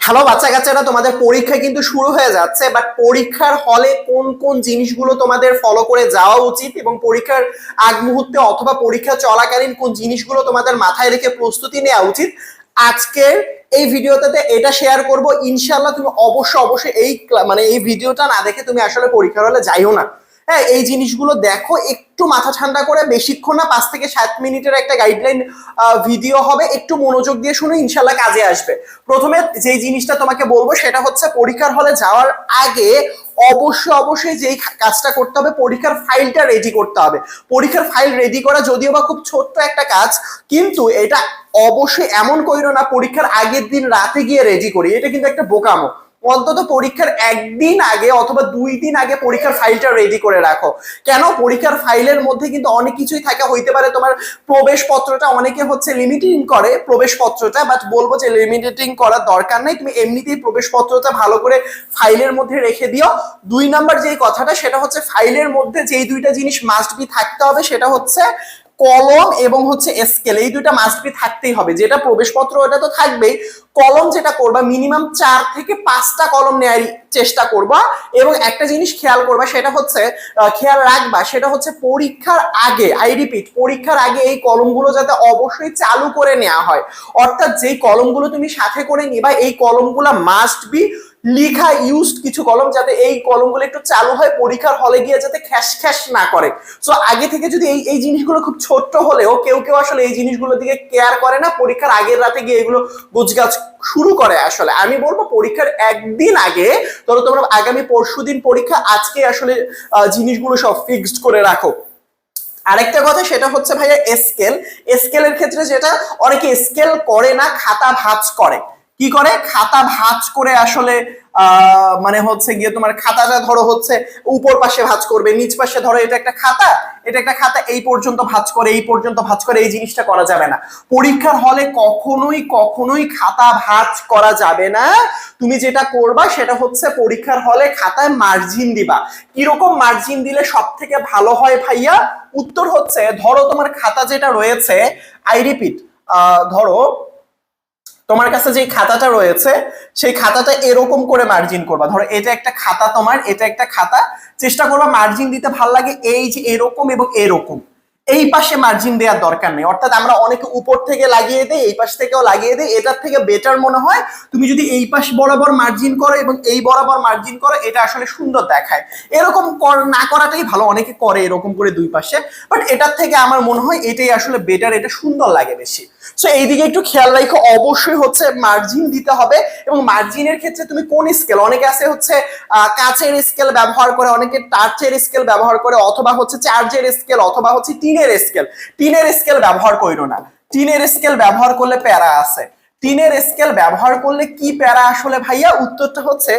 Hello বাচ্চা কাচ্চারা তোমাদের পরীক্ষা কিন্তু শুরু হয়ে যাচ্ছে বাট পরীক্ষার হলে কোন কোন জিনিসগুলো তোমাদের ফলো করে যাওয়া উচিত এবং পরীক্ষার আগ মুহূর্তে অথবা পরীক্ষা চলাকালীন কোন জিনিসগুলো তোমাদের মাথায় রেখে প্রস্তুতি নেওয়া উচিত? আজকের এই ভিডিওটাতে এটা শেয়ার করব। ইনশাল্লাহ তুমি অবশ্যই অবশ্যই এই মানে এই ভিডিওটা না দেখে তুমি আসলে পরীক্ষার হলে যাইও না। হ্যাঁ এই জিনিসগুলো দেখো, একটু মাথা ঠান্ডা করে বেশিক্ষণ না, পাঁচ থেকে সাত মিনিটের একটা গাইডলাইন ভিডিও হবে, একটু মনোযোগ দিয়ে শুনে ইনশাল্লাহ কাজে আসবে। প্রথমে যে জিনিসটা তোমাকে বলব, সেটা হচ্ছে পরীক্ষার হলে যাওয়ার আগে অবশ্যই অবশ্যই যেই কাজটা করতে হবে, পরীক্ষার ফাইলটা রেডি করতে হবে। পরীক্ষার ফাইল রেডি করা যদিও বা খুব ছোট্ট একটা কাজ, কিন্তু এটা অবশ্যই এমন কইরো না, পরীক্ষার আগের দিন রাতে গিয়ে রেডি করি। এটা কিন্তু একটা বোকামো। অন্তত পরীক্ষার একদিন আগে অথবা দুই দিন আগে পরীক্ষার ফাইলটা রেডি করে রাখো। কেন? পরীক্ষার ফাইলের মধ্যে কিন্তু অনেক কিছুই থাকে। হইতে পারে তোমার প্রবেশপত্রটা অনেকে হচ্ছে লিমিটিং করে প্রবেশপত্রটা বাট বলব যে লিমিটিং করার দরকার নাই। তুমি এমনিতেই প্রবেশপত্রটা ভালো করে ফাইলের মধ্যে রেখে দিও। দুই নাম্বার যেই কথাটা, সেটা হচ্ছে ফাইলের মধ্যে যেই দুইটা জিনিস মাস্ট বি থাকতে হবে, সেটা হচ্ছে কলম এবং হচ্ছে স্কেল এই দুইটা মাস্ট বি থাকতেই হবে। যেটা প্রবেশপত্র, ওটা তো থাকবেই। কলম যেটা করবা মিনিমাম চার থেকে পাঁচটা কলম নেওয়ার চেষ্টা করবা এবং একটা জিনিস খেয়াল করবা, সেটা হচ্ছে খেয়াল রাখবা, সেটা হচ্ছে পরীক্ষার আগে আই রিপিট পরীক্ষার আগে এই কলমগুলো যাতে অবশ্যই চালু করে নেওয়া হয়। অর্থাৎ যেই কলমগুলো তুমি সাথে করে নিবা, এই কলমগুলো মাস্ট বি লিখা ইউজড কিছু কলম যাতে এই কলমগুলো একটু চালু হয়, পরীক্ষার হলে গিয়ে যাতে খ্যাস খ্যাস না করে। সো আগে থেকে যদি এই এই জিনিসগুলো খুব ছোট্ট হলেও কেউ কেউ আসলে এই জিনিসগুলোর দিকে কেয়ার করে না, পরীক্ষার আগের রাতে গিয়ে এগুলো গুজগাছ শুরু করে আসলে। আমি বলব পরীক্ষার একদিন আগে ধরো তোমরা আগামী পরশু দিন পরীক্ষা, আজকে আসলে জিনিসগুলো সব ফিক্সড করে রাখো। আরেকটা কথা সেটা হচ্ছে ভাইয়া স্কেল স্কেলের ক্ষেত্রে যেটা, অনেকে স্কেল করে না, খাতা ভাঁজ করে। কি করে? খাতা ভাঁজ করে আসলে মানে হচ্ছে গিয়ে তোমার খাতাটা ধরো হচ্ছে উপর পাশে ভাঁজ করবে, নিচ পাশে ধরো এটা একটা খাতা, এটা একটা খাতা, এই পর্যন্ত ভাঁজ করে, এই পর্যন্ত ভাঁজ করে, এই জিনিসটা করা যাবে না। পরীক্ষার হলে কখনোই কখনোই খাতা ভাঁজ করা যাবে না। তুমি যেটা করবা সেটা হচ্ছে পরীক্ষার হলে খাতায় মার্জিন দিবা। কীরকম মার্জিন দিলে সব থেকে ভালো হয় ভাইয়া? উত্তর হচ্ছে, ধরো তোমার খাতা যেটা রয়েছে আই রিপিট ধরো তোমার কাছে যে খাতাটা রয়েছে, সেই খাতাটা এরকম করে মার্জিন করবা। ধরো, এটা একটা খাতা তোমার, এটা একটা খাতা। চেষ্টা করবা মার্জিন দিতে ভালো লাগে এই যে এরকম এবং এরকম। এই পাশে মার্জিন দেওয়ার দরকার নেই। অর্থাৎ আমরা অনেকে উপর থেকে লাগিয়ে দেই, এই পাশ থেকেও লাগিয়ে দেই, এটার থেকে বেটার মনে হয় তুমি যদি এই পাশ বরাবর মার্জিন করো এবং এই বরাবর মার্জিন করো, এটা আসলে সুন্দর দেখায়। এরকম না করাটাই ভালো। অনেকে করে এরকম করে দুই পাশে। বাট এটার থেকে আমার মনে হয় এটাই আসলে বেটার এটা সুন্দর লাগে বেশি। সো এইদিকে একটু খেয়াল রাখো, অবশ্যই হচ্ছে মার্জিন দিতে হবে এবং মার্জিনের ক্ষেত্রে তুমি কোন স্কেল অনেকে আছে হচ্ছে কাচের স্কেল ব্যবহার করে, অনেকে টার্চের স্কেল ব্যবহার করে, অথবা হচ্ছে চার্জের স্কেল অথবা হচ্ছে টিনের স্কেল টিনের স্কেল ব্যবহার করো না। টিনের স্কেল ব্যবহার করলে প্যারা আছে। টিনের স্কেল ব্যবহার করলে কি প্যারা আসলে ভাইয়া? উত্তরটা হচ্ছে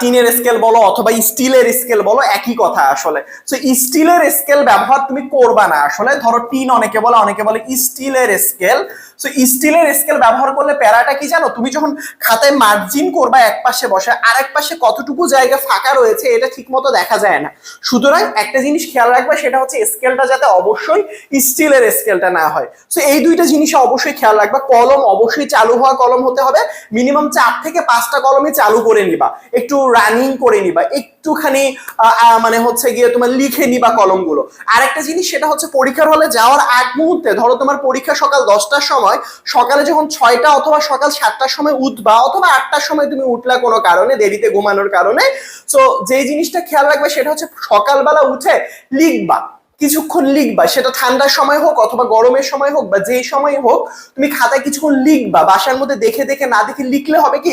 টিনের স্কেল বলো অথবা স্টিলের স্কেল বলো, একই কথা আসলে। সো স্টিলের স্কেল ব্যবহার তুমি করবা না আসলে। ধরো টিন অনেকে বলে অনেকে বলে স্টিলের স্কেল সো স্টিলের স্কেল ব্যবহার করলে প্যারাটা কি জানো? তুমি যখন খাতায় মার্জিন করবা এক পাশে বসে আর এক পাশে কতটুকু জায়গা ফাঁকা রয়েছে এটা ঠিক মতো দেখা যায় না। সুতরাং একটা জিনিস খেয়াল রাখবে, সেটা হচ্ছে স্কেলটা যাতে অবশ্যই স্টিলের স্কেলটা না হয়। সো এই দুইটা জিনিস অবশ্যই খেয়াল রাখবা। কলম অবশ্যই চালু হওয়া কলম হতে হবে। মিনিমাম চার থেকে পাঁচটা কলমে চালু করে নিবা। একটু রানিং করে নিবা, একটুখানি মানে হচ্ছে গিয়ে তোমার লিখে নিবা কলমগুলো। আরেকটা জিনিস সেটা হচ্ছে পরীক্ষার হলে যাওয়ার আগ মুহূর্তে, ধরো তোমার পরীক্ষা সকাল দশটার সময়, সকালে যখন ছয়টা অথবা সকাল সাতটার সময় উঠবা, অথবা আটটার সময় তুমি উঠলা কোনো কারণে, দেরিতে ঘুমানোর কারণে সো যেই জিনিসটা খেয়াল রাখবে সেটা হচ্ছে সকালবেলা উঠে লিখবা। কিছুক্ষণ লিখবা, সেটা ঠান্ডার সময় হোক অথবা গরমের সময় হোক বা যেই সময় হোক, তুমি খাতায় কিছুক্ষণ লিখবা, বাসার মধ্যে দেখে দেখে না দেখে লিখলে হবে কি,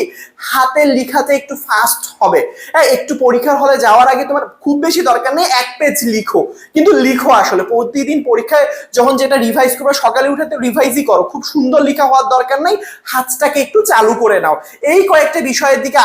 হাতে লিখাতে একটু ফাস্ট হবে। হ্যাঁ একটু পরীক্ষার হলে যাওয়ার আগে তোমার খুব বেশি দরকার নেই, এক পেজ লিখো। কিন্তু লিখো আসলে, প্রতিদিন পরীক্ষায় যখন যেটা রিভাইজ করবে, সকালে উঠে তো রিভাইজই করো, খুব সুন্দর লেখা হওয়ার দরকার নেই, হাতটাকে একটু চালু করে নাও। এই কয়েকটা বিষয়ের দিকে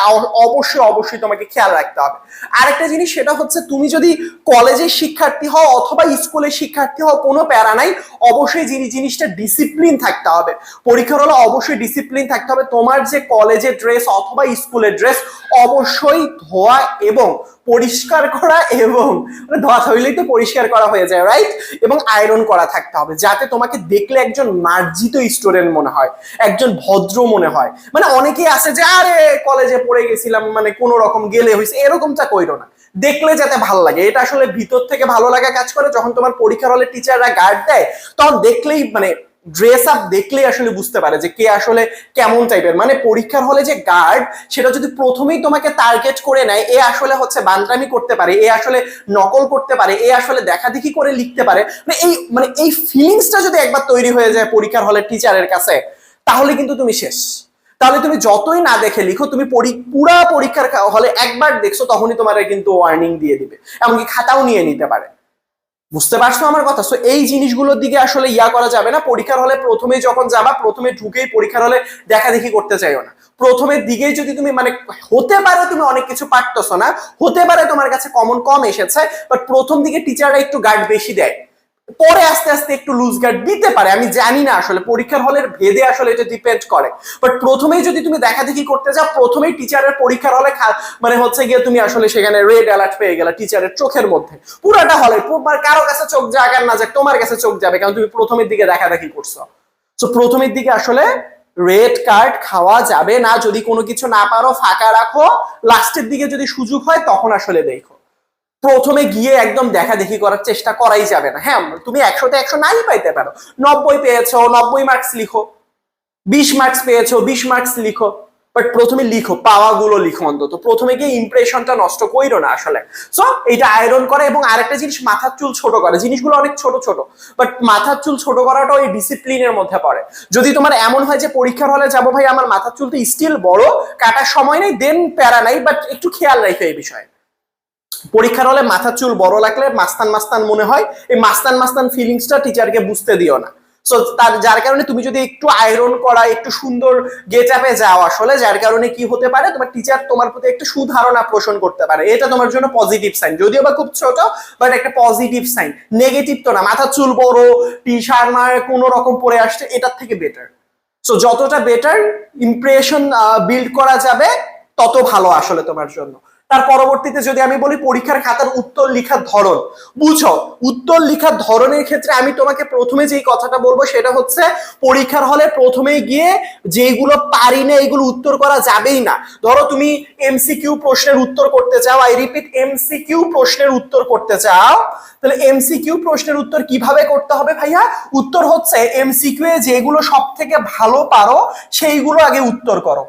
অবশ্যই অবশ্যই তোমাকে খেয়াল রাখতে হবে। আরেকটা জিনিস সেটা হচ্ছে, তুমি যদি কলেজের শিক্ষার্থী হও অথবা স্কুলের শিক্ষার্থী হও কোনো প্যারা নাই। অবশ্যই যিনি জিনিসটা ডিসিপ্লিন থাকতে হবে। পরীক্ষার হলে অবশ্যই ডিসিপ্লিন থাকতে হবে। তোমার যে কলেজের ড্রেস অথবা স্কুলের ড্রেস অবশ্যই ধোয়া এবং পরিষ্কার করা এবং মানে ধোয়া হইলেই তো পরিষ্কার করা হয়ে যায় রাইট এবং আয়রন করা থাকতে হবে। যাতে তোমাকে দেখলে একজন মার্জিত স্টুডেন্ট মনে হয়, একজন ভদ্র মনে হয়। মানে অনেকেই আছে যে, আরে, কলেজে পড়ে গেছিলাম মানে কোনো রকম গেলে হয়েছে এরকমটা কইরো না। দেখলে যাতে ভালো লাগে। এটা আসলে ভিতর থেকে ভালো লাগা কাজ করে। যখন তোমার পরীক্ষার হলে টিচাররা গার্ড দেয়, তখন দেখলেই মানে ড্রেস আপ দেখলেই আসলে বুঝতে পারে যে কে আসলে কেমন টাইপের মানে পরীক্ষার হলে যে গার্ড সেটা যদি প্রথমেই তোমাকে টার্গেট করে নেয়, এ আসলে হচ্ছে বান্দ্রামি করতে পারে, এ আসলে নকল করতে পারে, এ আসলে দেখাদেখি করে লিখতে পারে। মানে এই মানে এই ফিলিংসটা যদি একবার তৈরি হয়ে যায় পরীক্ষার হলে টিচারের কাছে, তাহলে কিন্তু তুমি শেষ। তাহলে তুমি যতই না দেখে লিখো, তুমি পরি- পুরা পরীক্ষার হলে একবার দেখছ তখনই তোমার কিন্তু ওয়ার্নিং দিয়ে দিবে। এমনকি খাতাও নিয়ে নিতে পারে। বুঝতে পারছ আমার কথা? সো এই জিনিসগুলোর দিকে আসলে ইয়া করা যাবে না। পরীক্ষার হলে প্রথমে যখন যাবা, প্রথমে ঢুকেই পরীক্ষার হলে দেখা দেখি করতে চাইও না। প্রথমের দিকেই যদি তুমি মানে হতে পারে তুমি অনেক কিছু পারতেছো না, হতে পারে তোমার কাছে কমন কম এসেছে বাট প্রথম দিকে টিচাররা একটু গার্ড বেশি দেয়। পরে আস্তে আস্তে একটু লুজ গার্ড দিতে পারে, আমি জানি না আসলে, পরীক্ষার হলের ভেদে আসলে এটা ডিপেন্ড করে। বাট প্রথমেই যদি তুমি দেখা দেখি করতে যাও, প্রথমেই টিচারের পরীক্ষার হলে মানে হচ্ছে গিয়ে তুমি আসলে সেখানে রেড অ্যালার্ট পেয়ে গেলে টিচারের চোখের মধ্যে। পুরাটা হলে কারও কাছে চোখ যাক আর না যাক তোমার কাছে চোখ যাবে, কারণ তুমি প্রথমের দিকে দেখা দেখি করছ। তো প্রথমের দিকে আসলে রেড কার্ড খাওয়া যাবে না, যদি কোনো কিছু না পারো, ফাঁকা রাখো। লাস্টের দিকে যদি সুযোগ হয়, তখন আসলে দেখো। প্রথমে গিয়ে একদম দেখা দেখি করার চেষ্টা করাই যাবে না। হ্যাঁ তুমি একশোতে একশো নাই পাইতে পারো। নব্বই পেয়েছ, নব্বই মার্কস লিখো। বিশ মার্কস পেয়েছ, বিশ মার্কস লিখো। বাট প্রথমে লিখো, পাওয়াগুলো লিখো অন্তত। প্রথমে গিয়ে ইমপ্রেশনটা নষ্ট কইরো না আসলে। সো এটা আয়রন করে এবং আরেকটা জিনিস মাথার চুল ছোট করে। জিনিসগুলো অনেক ছোট ছোট। বাট মাথার চুল ছোট করাটাও এই ডিসিপ্লিনের মধ্যে পড়ে। যদি তোমার এমন হয় যে পরীক্ষার হলে যাব ভাই, আমার মাথার চুল তো স্টিল বড়, কাটার সময় নেই দেন প্যারা নাই বাট একটু খেয়াল রাখো এই বিষয়ে। পরীক্ষার হলে মাথার চুল বড় লাগলে মাস্তান মাস্তান মনে হয়। এই মাস্তান মাস্তান ফিলিংসটা টিচারকে বুঝতে দিও না। সো তার, যার কারণে তুমি যদি একটু আয়রন করা, একটু সুন্দর গেট আপে যাও আসলে, যার কারণে কি হতে পারে, তোমার টিচার তোমার প্রতি একটু সুধারণা পোষণ করতে পারে। এটা তোমার জন্য পজিটিভ সাইন যদিও বা খুব ছোট বাট একটা পজিটিভ সাইন নেগেটিভ তো না। মাথার চুল বড় টি শার্ট কোনো রকম পরে আসছে, এটার থেকে বেটার সো যতটা বেটার ইমপ্রেশন বিল্ড করা যাবে, তত ভালো আসলে তোমার জন্য। তার পরবর্তীতে যদি আমি বলি পরীক্ষার খাতার উত্তর লিখার ধরন, বুঝো, উত্তর লিখার ধরনের ক্ষেত্রে আমি তোমাকে প্রথমে যেই কথাটা বলব সেটা হচ্ছে পরীক্ষার হলে প্রথমে গিয়ে যেগুলো পারি না এগুলো উত্তর করা যাবেই না। ধরো তুমি এমসিকিউ প্রশ্নের উত্তর করতে চাও আই রিপিট এমসিকিউ প্রশ্নের উত্তর করতে চাও, তাহলে এমসিকিউ প্রশ্নের উত্তর কীভাবে করতে হবে ভাইয়া? উত্তর হচ্ছে এমসিকিউ এ যেগুলো সব থেকে ভালো পারো, সেইগুলো আগে উত্তর করো।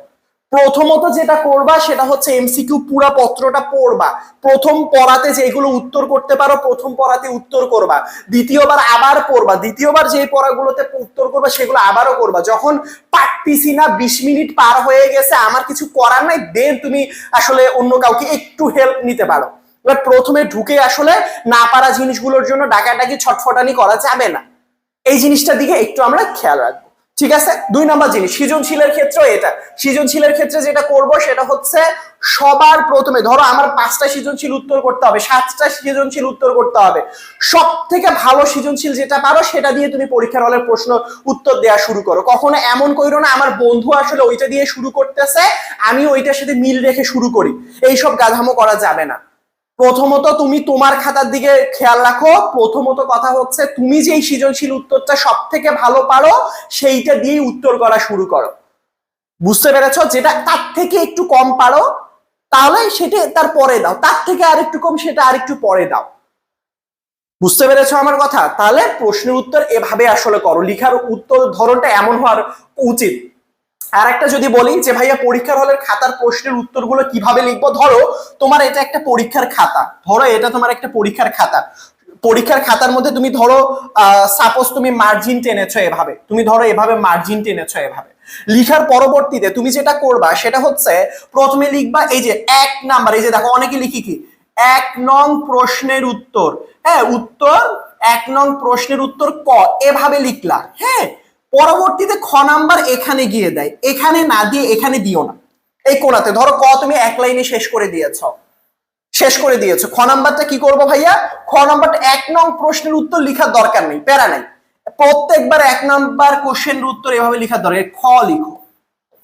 প্রথমত যেটা করবা সেটা হচ্ছে এমসিকিউ পুরা পত্রটা পড়বা। প্রথম পড়াতে যেগুলো উত্তর করতে পারো, প্রথম পড়াতে উত্তর করবা। দ্বিতীয়বার আবার পড়বা। দ্বিতীয়বার যে পড়াগুলোতে উত্তর করবা সেগুলো আবারও করবা। যখন পারতিছি না, বিশ মিনিট পার হয়ে গেছে, আমার কিছু করার নাই, দেন তুমি আসলে অন্য কাউকে একটু হেল্প নিতে পারো। এবার প্রথমে ঢুকে আসলে না পারা জিনিসগুলোর জন্য ডাকাডাকি, ছটফটানি করা যাবে না। এই জিনিসটার দিকে একটু আমরা খেয়াল রাখব। ঠিক আছে? দুই নম্বর জিনিস, সৃজনশীলের ক্ষেত্রেও এটা। সৃজনশীলের ক্ষেত্রে যেটা করব সেটা হচ্ছে সবার প্রথমে, ধরো আমার পাঁচটা সৃজনশীল উত্তর করতে হবে, সাতটা সৃজনশীল উত্তর করতে হবে। সব থেকে ভালো সৃজনশীল যেটা পারো সেটা দিয়ে তুমি পরীক্ষার হলের প্রশ্ন উত্তর দেওয়া শুরু করো। কখনো এমন কইরো না, আমার বন্ধু আসলে ওইটা দিয়ে শুরু করতেছে, আমি ওইটার সাথে মিল রেখে শুরু করি। এইসব গাধামো করা যাবে না। প্রথমত তুমি তোমার খাতার দিকে খেয়াল রাখো। প্রথমত কথা হচ্ছে, তুমি যেই সৃজনশীল উত্তরটা সব থেকে ভালো পারো, সেইটা দিয়েই উত্তর করা শুরু করো। বুঝতে পেরেছ? যেটা তার থেকে একটু কম পারো, তাহলে সেটা তার পরে দাও। তার থেকে আর একটু কম, সেটা আর একটু পরে দাও। বুঝতে পেরেছ আমার কথা? তাহলে প্রশ্নের উত্তর এভাবে আসলে করো। লিখার উত্তর ধরনটা এমন হওয়ার উচিত। আর একটা যদি বলি যে, ভাইয়া, পরীক্ষার হলের খাতার প্রশ্নের উত্তরগুলো কীভাবে লিখব? ধরো, তোমার এটা একটা পরীক্ষার খাতা। ধরো, এটা তোমার একটা পরীক্ষার খাতা। পরীক্ষার খাতার মধ্যে তুমি ধরো সাপোজ তুমি মার্জিন টেনেছো এভাবে। তুমি ধরো, এভাবে মার্জিন টেনেছো এভাবে। লিখার পরবর্তীতে তুমি যেটা করবা, সেটা হচ্ছে, প্রথমে লিখবা এই যে এক নাম্বার, এই যে দেখো, অনেকে লিখি কি? এক নং প্রশ্নের উত্তর। হ্যাঁ উত্তর, এক নং প্রশ্নের উত্তর ক? এভাবে লিখলা। হ্যাঁ পরবর্তীতে খ নাম্বার এখানে গিয়ে দেয়। এখানে না দিয়ে এখানে দিও না। এই কোনাতে। ধরো ক তুমি এক লাইনে শেষ করে দিয়েছ। শেষ করে দিয়েছ। খ নাম্বারটা কি করব ভাইয়া? খ নাম্বারটা এক নং প্রশ্নের উত্তর লিখার দরকার নেই। প্যারা নাই। প্রত্যেকবার এক নাম্বার কোশ্চেনের উত্তর এভাবে লিখার দরকার খ লিখো।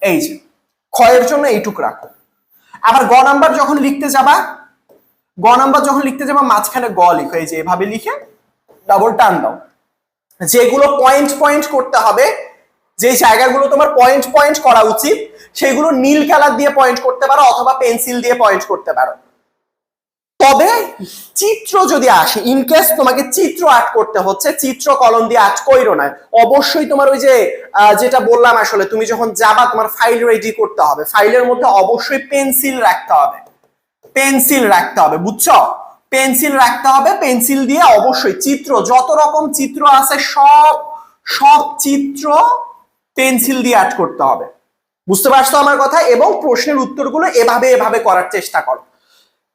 এই যে, খ এর জন্য এইটুক রাখো। আবার গ নাম্বার যখন লিখতে যাবা, গ নাম্বার যখন লিখতে যাবা, মাঝখানে গ লিখো। এই যে এভাবে লিখে ডাবল টান দাও। যেগুলো পয়েন্ট পয়েন্ট করতে হবে যে জায়গাগুলো তোমার পয়েন্ট পয়েন্ট করা উচিত, সেগুলো নীল কালার দিয়ে পয়েন্ট করতে পারো অথবা পেন্সিল দিয়ে পয়েন্ট করতে পারো। তবে চিত্র যদি আসে ইন কেস তোমাকে চিত্র আর্ট করতে হচ্ছে, চিত্র কলম দিয়ে আর্ট কইরো না। অবশ্যই তোমার ওই যে যেটা বললাম আসলে, তুমি যখন যাবা, তোমার ফাইল রেডি করতে হবে। ফাইলের মধ্যে অবশ্যই পেন্সিল রাখতে হবে। পেন্সিল রাখতে হবে, বুঝছ? পেন্সিল রাখতে হবে। পেন্সিল দিয়ে অবশ্যই চিত্র, যত রকম চিত্র আছে, সব সব চিত্র পেন্সিল দিয়ে আর্ট করতে হবে। বুঝতে পারছ আমার কথা? এবং প্রশ্নের উত্তরগুলো এভাবে এভাবে করার চেষ্টা করো।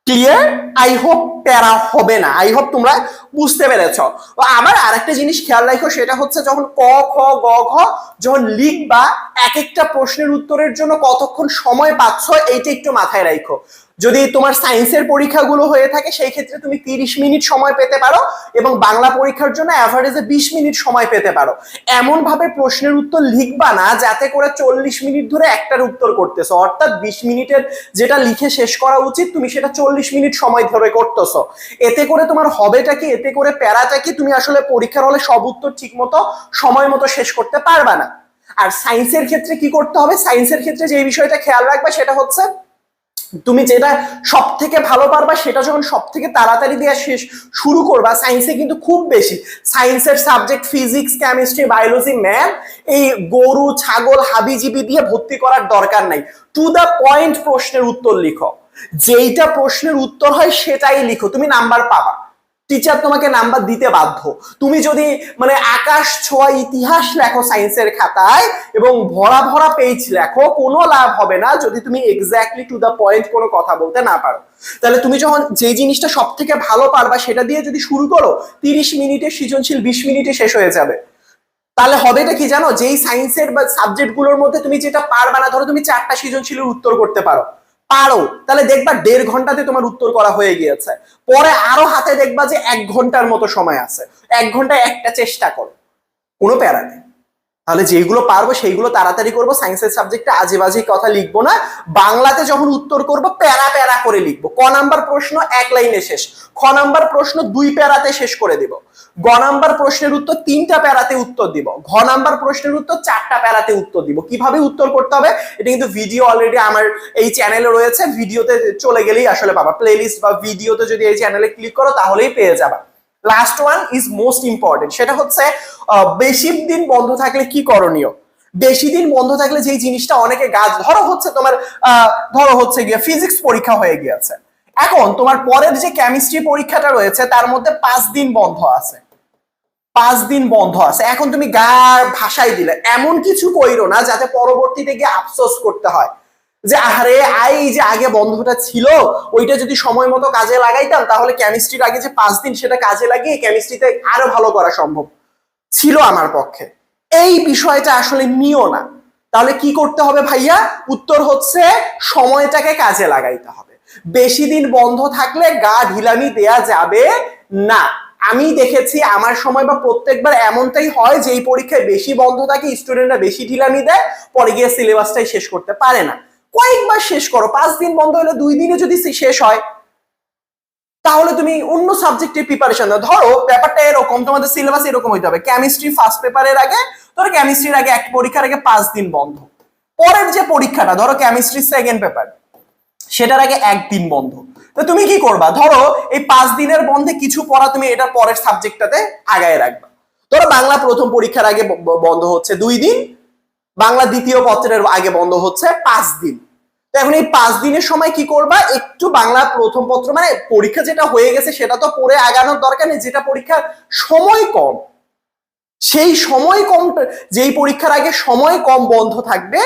ক্লিয়ার আই হোপ প্যারা হবে না। আই হোপ তোমরা বুঝতে পেরেছ। ও আবার আরেকটা জিনিস খেয়াল রাখো, সেটা হচ্ছে যখন ক, খ, গ, ঘ, যখন লিখবা, এক একটা প্রশ্নের উত্তরের জন্য কতক্ষণ সময় পাচ্ছ, এইটা একটু মাথায় রাখো। যদি তোমার সায়েন্সের পরীক্ষাগুলো হয়ে থাকে, সেই ক্ষেত্রে তুমি তিরিশ মিনিট সময় পেতে পারো এবং বাংলা পরীক্ষার জন্য অ্যাভারেজে বিশ মিনিট সময় পেতে পারো। এমনভাবে প্রশ্নের উত্তর লিখবা না, যাতে করে চল্লিশ মিনিট ধরে একটার উত্তর করতেছো। অর্থাৎ বিশ মিনিটের যেটা লিখে শেষ করা উচিত, তুমি সেটা চল্লিশ মিনিট সময় ধরে করতেছো। এতে করে তোমার হবেটা কি? এতে করে প্যারাটা কি? তুমি আসলে পরীক্ষার হলে সব উত্তর ঠিক মতো সময় মতো শেষ করতে পারবা না। আর সায়েন্সের ক্ষেত্রে কি করতে হবে? সায়েন্সের ক্ষেত্রে যে বিষয়টা খেয়াল রাখবা, সেটা হচ্ছে তুমি যেটা সব থেকে ভালো পারবা সেটা যখন সব থেকে তাড়াতাড়ি দেওয়া শেষ শুরু করবা সায়েন্সে কিন্তু খুব বেশি। সায়েন্সের subject physics chemistry biology math এই গরু, ছাগল, হাবিজিবি দিয়ে ভর্তি করার দরকার নাই। টু দ্য পয়েন্ট প্রশ্নের উত্তর লিখো। যেইটা প্রশ্নের উত্তর হয় সেটাই লিখো। তুমি নাম্বার পাবা। টিচার তোমাকে নাম্বার দিতে বাধ্য। তুমি যদি মানে আকাশ ছোঁয়া ইতিহাস লেখো সায়েন্সের খাতায় এবং ভরা ভরা পেজ লেখো, কোনো লাভ হবে না যদি তুমি এক্স্যাক্টলি টু দ্য পয়েন্ট কোনো কথা বলতে না পারো। তাহলে তুমি যখন যে জিনিসটা সব থেকে ভালো পারবা সেটা দিয়ে যদি শুরু করো, তিরিশ মিনিটে সৃজনশীল, বিশ মিনিটে শেষ হয়ে যাবে। তাহলে হবেটা কি জানো? যেই সায়েন্সের বা সাবজেক্টগুলোর মধ্যে তুমি যেটা পারবা না, ধরো তুমি চারটা সৃজনশীলের উত্তর করতে পারো। পারো। তাহলে দেখবা দেড় ঘন্টাতে তোমার উত্তর করা হয়ে গিয়েছে। পরে আরও হাতে দেখবা যে এক ঘণ্টার মতো সময় আছে। এক ঘন্টায় একটা চেষ্টা করো। কোনো প্যারা নেই। তাহলে যেগুলো পারব সেইগুলো তাড়াতাড়ি করব সায়েন্সের সাবজেক্টে আজে বাজে কথা লিখব না। বাংলাতে যখন উত্তর করব, প্যারা প্যারা করে লিখব। ক নাম্বার প্রশ্ন এক লাইনে শেষ। খ নাম্বার প্রশ্ন দুই প্যারাতে শেষ করে দিব। গ নাম্বার প্রশ্নের উত্তর তিনটা প্যারাতে উত্তর দিব। ঘ নাম্বার প্রশ্নের উত্তর চারটা প্যারাতে উত্তর দিব। কীভাবে উত্তর করতে হবে? এটা কিন্তু ভিডিও অলরেডি আমার এই চ্যানেলে রয়েছে। ভিডিওতে চলে গেলেই আসলে পাবা। প্লেলিস্ট বা ভিডিওতে যদি এই চ্যানেলে ক্লিক করো, তাহলেই পেয়ে যাবা। Last one is most important সেটা হচ্ছে বেশি দিন বন্ধ থাকলে কি করণীয়? বেশি দিন বন্ধ থাকলে যেই জিনিসটা অনেকে গাছ, ধরো হচ্ছে তোমার ধরো হচ্ছে গিয়ে ফিজিক্স পরীক্ষা হয়ে গিয়েছে। এখন তোমার পরের যে কেমিস্ট্রি পরীক্ষাটা রয়েছে, তার মধ্যে পাঁচ দিন বন্ধ আছে। পাঁচ দিন বন্ধ আছে। এখন তুমি গার ভাষায় দিলে। এমন কিছু কইরো না যাতে পরবর্তীতে গিয়ে আফসোস করতে হয়। যে আরে আই যে আগে বন্ধটা ছিল, ওইটা যদি সময় মতো কাজে লাগাইতাম, তাহলে কেমিস্ট্রির আগে যে পাঁচ দিন সেটা কাজে লাগিয়ে কেমিস্ট্রিতে আরও ভালো করা সম্ভব ছিল আমার পক্ষে। এই বিষয়টা আসলে নিও না। তাহলে কি করতে হবে ভাইয়া? উত্তর হচ্ছে সময়টাকে কাজে লাগাইতে হবে। বেশি দিন বন্ধ থাকলে গা ঢিলামি দেয়া যাবে না। আমি দেখেছি আমার সময় বা প্রত্যেকবার এমনটাই হয় যে এই পরীক্ষায় বেশি বন্ধ থাকে স্টুডেন্টরা বেশি ঢিলামি দেয়, পরে গিয়ে সিলেবাসটাই শেষ করতে পারে না। কয়েকবার শেষ করো, পাঁচ দিন বন্ধ হলে দুই দিনে যদি শেষ হয়, তাহলে তুমি অন্য সাবজেক্টের প্রিপারেশন দাও ধরো, ব্যাপারটা এরকম, তোমাদের সিলেবাস এরকম হইতে হবে। কেমিস্ট্রি ফার্স্ট পেপারের আগে, ধরো কেমিস্ট্রির আগে এক পরীক্ষার আগে পাঁচ দিন বন্ধ। পরের যে পরীক্ষাটা, ধরো কেমিস্ট্রি সেকেন্ড পেপার সেটার আগে একদিন বন্ধ। তো তুমি কি করবা? ধরো, এই পাঁচ দিনের বন্ধে কিছু পড়া তুমি এটার পরের সাবজেক্টটাতে আগায় রাখবা। ধরো বাংলা প্রথম পরীক্ষার আগে বন্ধ হচ্ছে দুই দিন, বাংলা দ্বিতীয় পত্রের আগে বন্ধ হচ্ছে পাঁচ দিন। তো এখন এই পাঁচ দিনের সময় কি করবা? একটু বাংলা প্রথম পত্র মানে পরীক্ষা যেটা হয়ে গেছে সেটা তো পড়ে আগানোর দরকার নেই, যেটা পরীক্ষার সময় কম। সেই সময় কম, যেই পরীক্ষার আগে সময় কম বন্ধ থাকবে,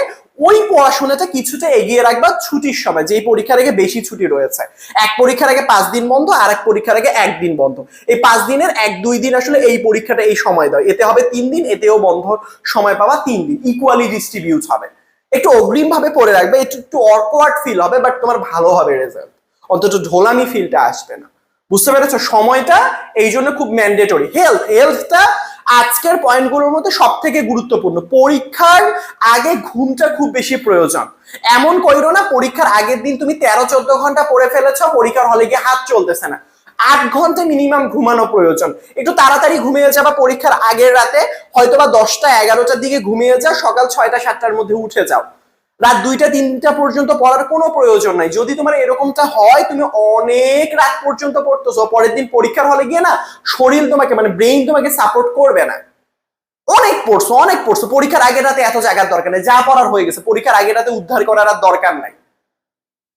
ওই পড়াশোনাটা কিছুটা এগিয়ে রাখবা ছুটির সময়, যেই পরীক্ষার আগে বেশি ছুটি রয়েছে। এক পরীক্ষার আগে পাঁচ দিন বন্ধ আর এক পরীক্ষার আগে একদিন বন্ধ। এই পাঁচ দিনের এক, দুই দিন আসলে এই পরীক্ষাটা এই সময় দাও এতে হবে তিন দিন, এতেও বন্ধ সময় পাবা তিন দিন। ইকুয়ালি ডিস্ট্রিবিউট হবে। একটু অগ্রিম ভাবে পড়ে রাখবে, একটু একটু অকওয়ার্ড ফিল হবে বাট তোমার ভালো হবে রেজাল্ট অন্তত ঢোলামি ফিলটা আসবে না। বুঝতে পেরেছ? সময়টা এই জন্য খুব ম্যান্ডেটরি হেলথ হেলথটা আজকের পয়েন্টগুলোর মধ্যে সব থেকে গুরুত্বপূর্ণ। পরীক্ষার আগে ঘুমটা খুব বেশি প্রয়োজন। এমন কইরো না, পরীক্ষার আগের দিন তুমি তেরো চোদ্দ ঘণ্টা পড়ে ফেলেছ, পরীক্ষার হলে গিয়ে হাত চলতেছে না। আট ঘণ্টা মিনিমাম ঘুমানো প্রয়োজন। একটু তাড়াতাড়ি ঘুমিয়ে যা বা পরীক্ষার আগের রাতে হয়তোবা দশটা, এগারোটার দিকে ঘুমিয়ে যাও সকাল ছয়টা, সাতটার মধ্যে উঠে যাও। রাত দুইটা, তিনটা পর্যন্ত পড়ার কোনো প্রয়োজন নাই। যদি তোমার এরকমটা হয়, তুমি অনেক রাত পর্যন্ত পড়তেছো, পরের দিন পরীক্ষার হলে গিয়ে না, শরীর তোমাকে মানে ব্রেইন তোমাকে সাপোর্ট করবে না। অনেক পড়ছো অনেক পড়ছো। পরীক্ষার আগের রাতে এত জায়গার দরকার নেই। যা পড়ার হয়ে গেছে, পরীক্ষার আগের রাতে উদ্ধার করার আর দরকার নাই।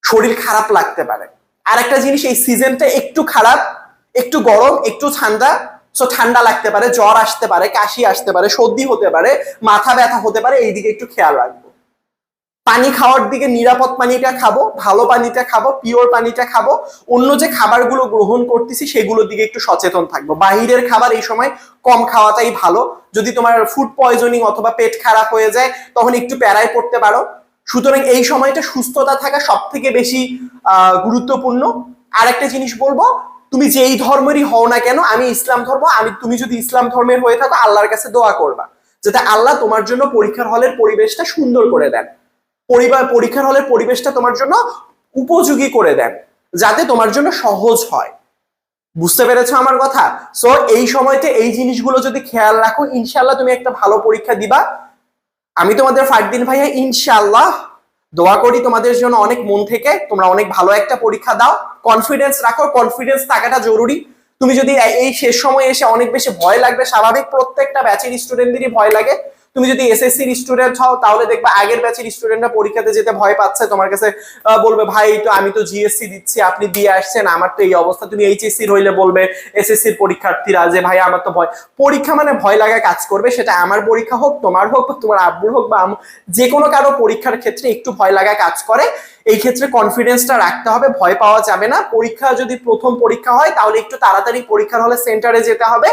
শরীর খারাপ লাগতে পারে। আর একটা জিনিস, এই সিজনটা একটু খারাপ, একটু গরম, একটু ঠান্ডা সো ঠান্ডা লাগতে পারে, জ্বর আসতে পারে, কাশি আসতে পারে, সর্দি হতে পারে, মাথা ব্যথা হতে পারে, এই দিকে একটু খেয়াল রাখব। পানি খাওয়ার দিকে নিরাপদ পানিটা খাব, ভালো পানিটা খাব পিওর পানিটা খাব, অন্য যে খাবারগুলো গ্রহণ করতেছি সেগুলোর দিকে একটু সচেতন থাকব। বাহিরের খাবার এই সময় কম খাওয়াটাই ভালো। যদি তোমার ফুড পয়জনিং অথবা পেট খারাপ হয়ে যায়, তখন একটু প্যারায় পড়তে পারো। সুতরাং এই সময়টা সুস্থতা থাকা সব থেকে বেশি গুরুত্বপূর্ণ। আর একটা জিনিস বলব, তুমি যেই ধর্মেরই হও না কেন, আমি ইসলাম ধর্ম, আমি, তুমি যদি ইসলাম ধর্মের হয়ে থাকো, আল্লাহর কাছে দোয়া করবা। যাতে আল্লাহ তোমার জন্য পরীক্ষার হলের পরিবেশটা সুন্দর করে দেন। পরিবার, পরীক্ষার হলের পরিবেশটা তোমার জন্য উপযোগী করে দেন, যাতে তোমার জন্য সহজ হয়। বুঝতে পেরেছ আমার কথা? সো এই সময়তে এই জিনিসগুলো যদি খেয়াল রাখো ইনশাল্লাহ তুমি একটা ভালো পরীক্ষা দিবা। আমি তোমাদের ফারদিন ভাইয়া ইনশাল্লাহ দোয়া করি তোমাদের জন্য অনেক মন থেকে। তোমরা অনেক ভালো একটা পরীক্ষা দাও। কনফিডেন্স রাখো কনফিডেন্স থাকাটা জরুরি। তুমি যদি এই শেষ সময় এসে অনেক বেশি ভয় লাগবে, স্বাভাবিক প্রত্যেকটা ব্যাচের স্টুডেন্টদেরই ভয় লাগে। তুমি যদি এসএসসির স্টুডেন্ট হও, তাহলে দেখবা আগের ব্যাচের স্টুডেন্টরা পরীক্ষাতে যেতে ভয় পাচ্ছে। তোমার কাছে বলবে, ভাই, তো আমি তো জিএসসি দিচ্ছি, আপনি দিয়ে আসছেন, আমার তো এই অবস্থা। তুমি এইচএসসি হইলে বলবে এসএসসির পরীক্ষার্থীরা যে, ভাই, আমার তো ভয়। পরীক্ষা মানে ভয় লাগা কাজ করবে, সেটা আমার পরীক্ষা হোক, তোমার হোক, তোমার আব্বুর হোক বা যে কোনো কারও পরীক্ষার ক্ষেত্রে একটু ভয় লাগা কাজ করে। এই ক্ষেত্রে কনফিডেন্সটা রাখতে হবে, ভয় পাওয়া যাবে না। পরীক্ষা যদি প্রথম পরীক্ষা হয়, তাহলে একটু তাড়াতাড়ি পরীক্ষার হলে সেন্টারে যেতে হবে।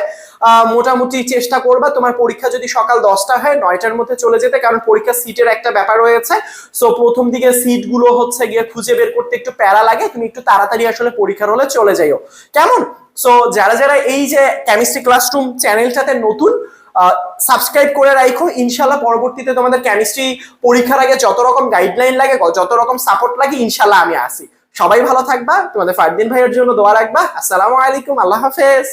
মোটামুটি চেষ্টা করবা, তোমার পরীক্ষা যদি সকাল দশটা হয়, নয়টার মধ্যে চলে যেতে, কারণ পরীক্ষা সিটের একটা ব্যাপার রয়েছে। সো প্রথম দিকে সিটগুলো হচ্ছে গিয়ে খুঁজে বের করতে একটু প্যারা লাগে, তুমি একটু তাড়াতাড়ি আসলে পরীক্ষার হলে চলে যাইও। কেমন? সো যারা যারা এই যে কেমিস্ট্রি ক্লাসরুম চ্যানেলটাতে নতুন সাবস্ক্রাইব করে রাখো ইনশাল্লাহ পরবর্তীতে তোমাদের কেমিস্ট্রি পরীক্ষার আগে যত রকম গাইডলাইন লাগে, যত রকম সাপোর্ট লাগে ইনশাল্লাহ আমি আসি। সবাই ভালো থাকবা। তোমাদের ফারদিন ভাইয়ের জন্য দোয়া রাখবা। আসসালামু আলাইকুম। আল্লাহ হাফেজ।